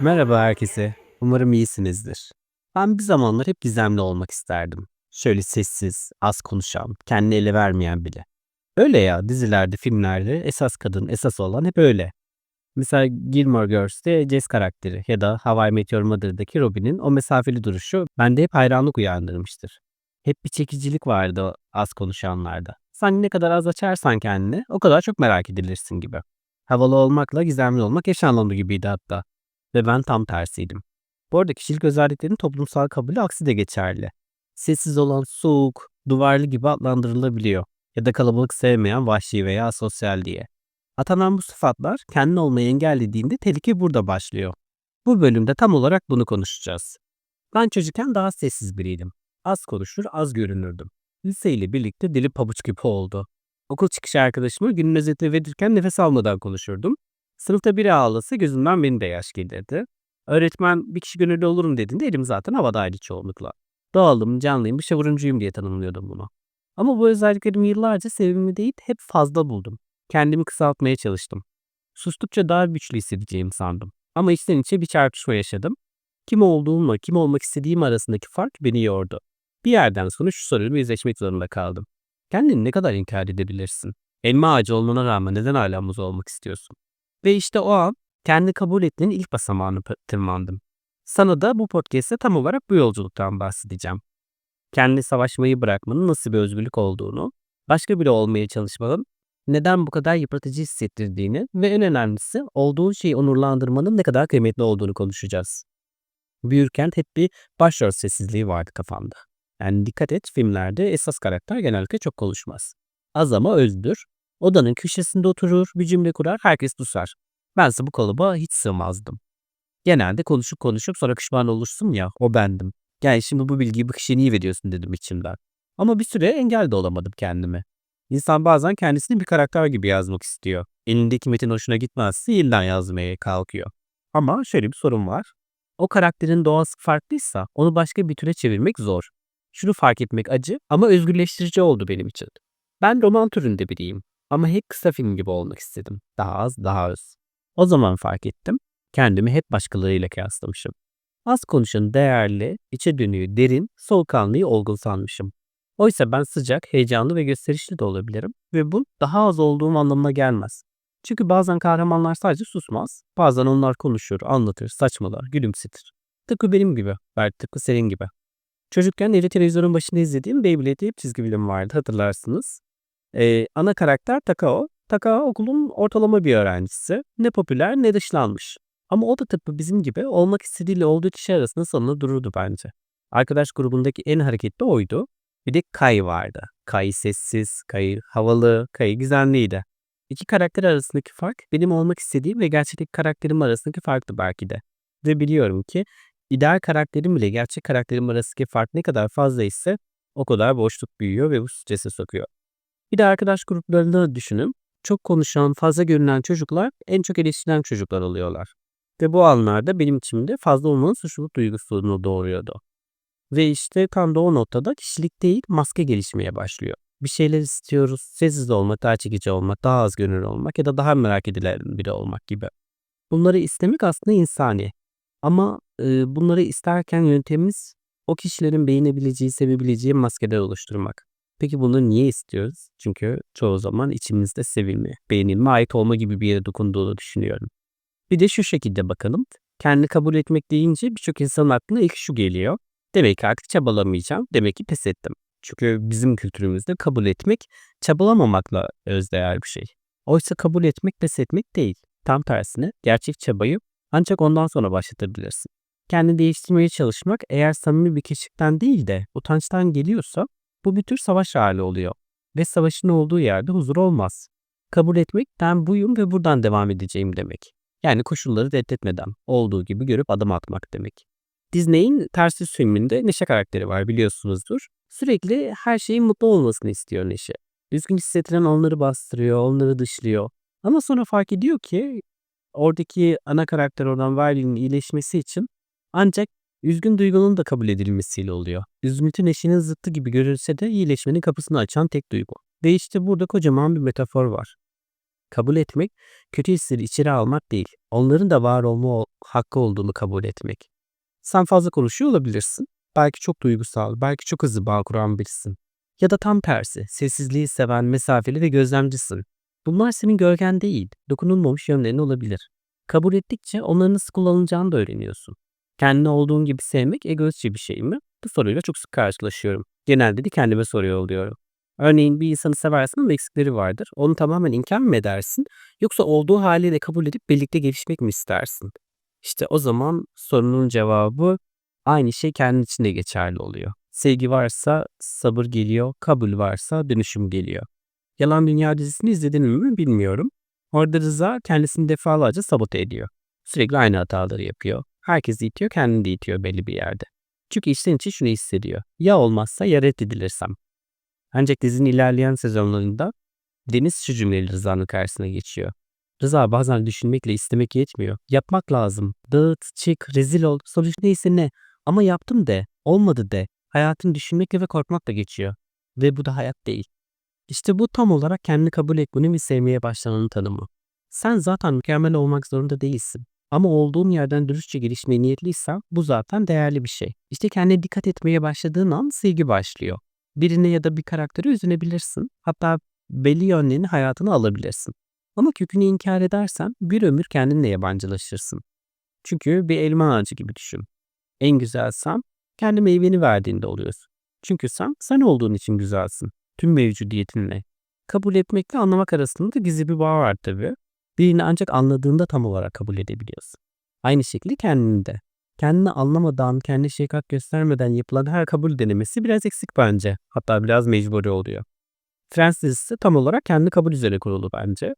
Merhaba herkese. Umarım iyisinizdir. Ben bir zamanlar hep gizemli olmak isterdim. Şöyle sessiz, az konuşan, kendini ele vermeyen biri. Öyle ya dizilerde, filmlerde esas kadın, esas olan hep öyle. Mesela Gilmore Girls'te Jess karakteri ya da How I Met Your Mother'daki Robin'in o mesafeli duruşu bende hep hayranlık uyandırmıştır. Hep bir çekicilik vardı az konuşanlarda. Sen ne kadar az açarsan kendini o kadar çok merak edilirsin gibi. Havalı olmakla gizemli olmak eş anlamlı gibiydi hatta. Ve ben tam tersiydim. Bu arada kişilik özelliklerinin toplumsal kabulü aksi de geçerli. Sessiz olan soğuk, duvarlı gibi adlandırılabiliyor. Ya da kalabalık sevmeyen vahşi veya asosyal diye. Atanan bu sıfatlar kendin olmayı engellediğinde tehlike burada başlıyor. Bu bölümde tam olarak bunu konuşacağız. Ben çocukken daha sessiz biriydim. Az konuşur, az görünürdüm. Liseyle birlikte dili pabuç gibi oldu. Okul çıkışı arkadaşıma günün özetini verirken nefes almadan konuşurdum. Sınıfta biri ağlasa gözümden benim de yaş gelirdi. Öğretmen bir kişi gönüllü olurum dediğinde elim zaten havadaydı çoğunlukla. Doğalım, canlıyım, bir şavuruncuyum diye tanımlıyordum bunu. Ama bu özelliklerimi yıllarca sevimli değil hep fazla buldum. Kendimi kısaltmaya çalıştım. Sustukça daha güçlü hissedeceğimi sandım. Ama içten içe bir çarpışma yaşadım. Kim olduğumla kim olmak istediğim arasındaki fark beni yordu. Bir yerden sonra şu soruyla yüzleşmek zorunda kaldım. Kendini ne kadar inkar edebilirsin? Elma ağacı olmana rağmen neden hala muz olmak istiyorsun? Ve işte o an kendi kabul ettiğin ilk basamağını tırmandım. Sana da bu podcast'te tam olarak bu yolculuktan bahsedeceğim. Kendi savaşmayı bırakmanın nasıl bir özgürlük olduğunu, başka biri olmaya çalışmanın neden bu kadar yıpratıcı hissettirdiğini ve en önemlisi olduğun şeyi onurlandırmanın ne kadar kıymetli olduğunu konuşacağız. Büyürken hep bir başrol sessizliği vardı kafamda. Yani dikkat et filmlerde esas karakter genellikle çok konuşmaz. Az ama özdür. Odanın köşesinde oturur, bir cümle kurar, herkes susar. Bense bu kalıba hiç sığmazdım. Genelde konuşup konuşup sonra pişman olursun ya, o bendim. Gel şimdi bu bilgiyi bu kişiye niye veriyorsun dedim içimden. Ama bir süre engel de olamadım kendime. İnsan bazen kendisini bir karakter gibi yazmak istiyor. Elindeki metin hoşuna gitmezse yeniden yazmaya kalkıyor. Ama şöyle bir sorun var. O karakterin doğası farklıysa onu başka bir türe çevirmek zor. Şunu fark etmek acı ama özgürleştirici oldu benim için. Ben roman türünde biriyim ama hep kısa film gibi olmak istedim. Daha az, daha öz. O zaman fark ettim. Kendimi hep başkalarıyla kıyaslamışım. Az konuşan değerli, içe dönüğü derin, soğukkanlıyı olgun sanmışım. Oysa ben sıcak, heyecanlı ve gösterişli de olabilirim ve bu daha az olduğum anlamına gelmez. Çünkü bazen kahramanlar sadece susmaz, bazen onlar konuşur, anlatır, saçmalar, gülümsetir. Tıpkı benim gibi, belki tıpkı senin gibi. Çocukken evde televizyonun başında izlediğim Beyblade diye bir çizgi film vardı hatırlarsınız. Ee, ana karakter Takao. Takao okulun ortalama bir öğrencisi. Ne popüler ne dışlanmış. Ama o da tıpkı bizim gibi olmak istediğiyle olduğu kişi arasında salınır dururdu bence. Arkadaş grubundaki en hareketli oydu. Bir de Kai vardı. Kai sessiz, Kai havalı, Kai gizemliydi. İki karakter arasındaki fark benim olmak istediğim ve gerçekteki karakterim arasındaki farktı belki de. Ve biliyorum ki ideal karakterim ile gerçek karakterim arasındaki fark ne kadar fazla ise o kadar boşluk büyüyor ve bu strese sokuyor. Bir de arkadaş gruplarını düşünün. Çok konuşan, fazla görünen çocuklar en çok eleştirilen çocuklar oluyorlar. Ve bu anlarda benim içimde fazla olmanın suçluluk duygusunu doğuruyordu. Ve işte tam da o noktada kişilik değil maske gelişmeye başlıyor. Bir şeyler istiyoruz. Sessiz olmak, daha çekici olmak, daha az gönüllü olmak ya da daha merak edilen biri olmak gibi. Bunları istemek aslında insani. Ama bunları isterken yöntemimiz o kişilerin beğenebileceği, sevebileceği maskeler oluşturmak. Peki bunu niye istiyoruz? Çünkü çoğu zaman içimizde sevilme, beğenilme, ait olma gibi bir yere dokunduğunu düşünüyorum. Bir de şu şekilde bakalım. Kendi kabul etmek deyince birçok insanın aklına ilk şu geliyor. Demek ki artık çabalamayacağım. Demek ki pes ettim. Çünkü bizim kültürümüzde kabul etmek çabalamamakla özdeğer bir şey. Oysa kabul etmek pes etmek değil. Tam tersine gerçek çabayı ancak ondan sonra başlatabilirsin. Kendini değiştirmeye çalışmak eğer samimi bir keşiften değil de utançtan geliyorsa bu bir tür savaş hali oluyor. Ve savaşın olduğu yerde huzur olmaz. Kabul etmek ben buyum ve buradan devam edeceğim demek. Yani koşulları reddetmeden olduğu gibi görüp adım atmak demek. Disney'in Ters Yüz filminde Neşe karakteri var biliyorsunuzdur. Sürekli her şeyin mutlu olmasını istiyor Neşe. Üzgün hissettiren onları bastırıyor, onları dışlıyor. Ama sonra fark ediyor ki oradaki ana karakter olan Wiley'nin iyileşmesi için ancak üzgün duygunun da kabul edilmesiyle oluyor. Üzüntü neşenin zıttı gibi görülse de iyileşmenin kapısını açan tek duygu. Ve işte burada kocaman bir metafor var. Kabul etmek, kötü hisleri içeri almak değil, onların da var olma ol- hakkı olduğunu kabul etmek. Sen fazla konuşuyor olabilirsin. Belki çok duygusal, belki çok hızlı bağ kuran birisin. Ya da tam tersi, sessizliği seven, mesafeli ve gözlemcisin. Bunlar senin gölgen değil, dokunulmamış yönlerin olabilir. Kabul ettikçe onların nasıl kullanılacağını da öğreniyorsun. Kendini olduğun gibi sevmek egoistçe bir şey mi? Bu soruyla çok sık karşılaşıyorum. Genelde de kendime soruyor oluyorum. Örneğin bir insanı seversin ama eksikleri vardır. Onu tamamen inkar mı edersin? Yoksa olduğu haliyle kabul edip birlikte gelişmek mi istersin? İşte o zaman sorunun cevabı aynı şey kendin için de geçerli oluyor. Sevgi varsa sabır geliyor, kabul varsa dönüşüm geliyor. Yalan Dünya dizisini izledin mi bilmiyorum. Orada Rıza kendisini defalarca sabote ediyor. Sürekli aynı hataları yapıyor. Herkesi itiyor, kendini de itiyor belli bir yerde. Çünkü içten içe şunu hissediyor. Ya olmazsa ya reddedilirsem. Ancak dizinin ilerleyen sezonlarında Deniz şu cümleyle Rıza'nın karşısına geçiyor. Rıza bazen düşünmekle istemek yetmiyor. Yapmak lazım. Dağıt, çık, rezil ol, sonuç neyse ne. Ama yaptım de, olmadı de. Hayatın düşünmekle ve korkmakla geçiyor. Ve bu da hayat değil. İşte bu tam olarak kendini kabul etmenin ve sevmeye başlamanın tanımı. Sen zaten mükemmel olmak zorunda değilsin. Ama olduğun yerden dürüstçe gelişmeye niyetliysen bu zaten değerli bir şey. İşte kendine dikkat etmeye başladığın an sevgi başlıyor. Birine ya da bir karaktere üzülebilirsin. Hatta belli yönlerini hayatına alabilirsin. Ama kökünü inkar edersen bir ömür kendinle yabancılaşırsın. Çünkü bir elma ağacı gibi düşün. En güzel sen kendi meyveni verdiğinde oluyorsun. Çünkü sen sen olduğun için güzelsin. Tüm mevcudiyetinle. Kabul etmekle anlamak arasında da gizli bir bağ var tabii. Birini ancak anladığında tam olarak kabul edebiliyorsun. Aynı şekilde kendini de. Kendini anlamadan, kendi şefkat göstermeden yapılan her kabul denemesi biraz eksik bence. Hatta biraz mecburi oluyor. Friends dizisi tam olarak kendi kabul üzerine kurulu bence.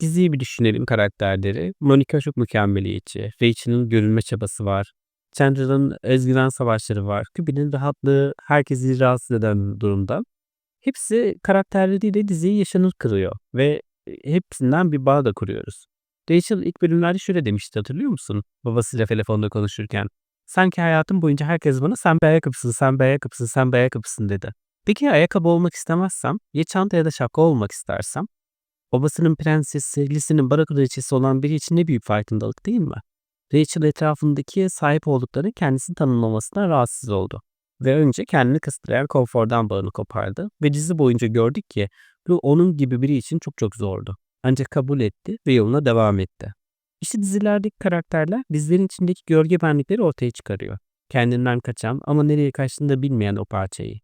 Diziyi bir düşünelim karakterleri. Monica çok mükemmeliyetçi. Rachel'ın görünme çabası var. Chandler'ın özgüven savaşları var. Phoebe'nin rahatlığı herkesi rahatsız eden durumda. Hepsi karakterleriyle diziyi yaşanır kırıyor ve hepsinden bir bağ da kuruyoruz. Rachel ilk bölümlerde şöyle demişti hatırlıyor musun? Babasıyla telefonda konuşurken. Sanki hayatım boyunca herkes bana sen bir ayakkabısın, sen bir ayakkabısın, sen bir ayakkabısın dedi. Peki ayakkabı olmak istemezsem, ya çanta ya da şapka olmak istersem? Babasının prensesi, sevgilisinin barak kraliçesi olan biri için ne büyük farkındalık değil mi? Rachel etrafındaki sahip olduklarını kendisini tanımlamasına rahatsız oldu. Ve önce kendini kısıtlayan konfordan bağını kopardı ve dizi boyunca gördük ki bu onun gibi biri için çok çok zordu. Ancak kabul etti ve yoluna devam etti. İşte dizilerdeki karakterler dizilerin içindeki gölge benlikleri ortaya çıkarıyor. Kendinden kaçan ama nereye kaçtığını da bilmeyen o parçayı.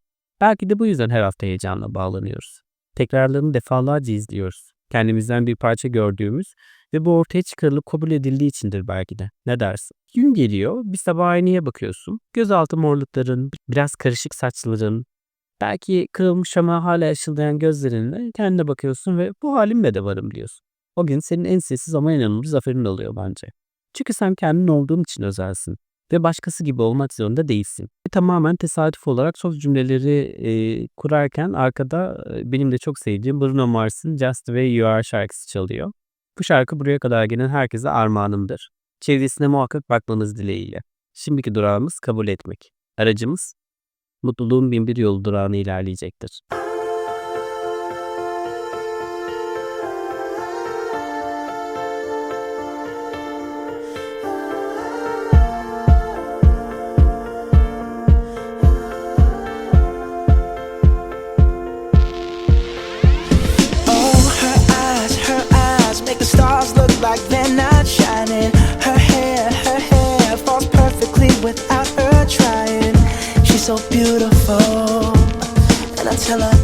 Belki de bu yüzden her hafta heyecanla bağlanıyoruz. Tekrarlarını defalarca izliyoruz. Kendimizden bir parça gördüğümüz ve bu ortaya çıkarılıp kabul edildiği içindir belki de. Ne dersin? Gün geliyor, bir sabah aynaya bakıyorsun. Gözaltı morlukların, biraz karışık saçların, belki kırılmış ama hala ışıldayan gözlerinle kendine bakıyorsun ve bu halimle de varım diyorsun. O gün senin en sessiz ama inanılmaz zaferin oluyor bence. Çünkü sen kendin olduğun için özelsin ve başkası gibi olmak zorunda değilsin. Ve tamamen tesadüf olarak son cümleleri e, kurarken arkada e, benim de çok sevdiğim Bruno Mars'ın Just the Way You Are şarkısı çalıyor. Bu şarkı buraya kadar gelen herkese armağanımdır. Çevresine muhakkak bakmanız dileğiyle. Şimdiki durağımız kabul etmek. Aracımız mutluluğun bin bir yolu durağını ilerleyecektir.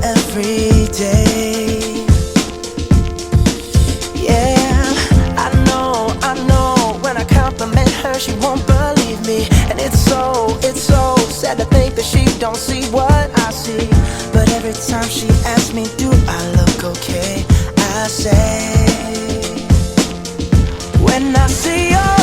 Every day. Yeah, I know, I know. When I compliment her, she won't believe me, and it's so, it's so sad to think that she don't see what I see. But every time she asks me, Do I look okay? I say, When I see your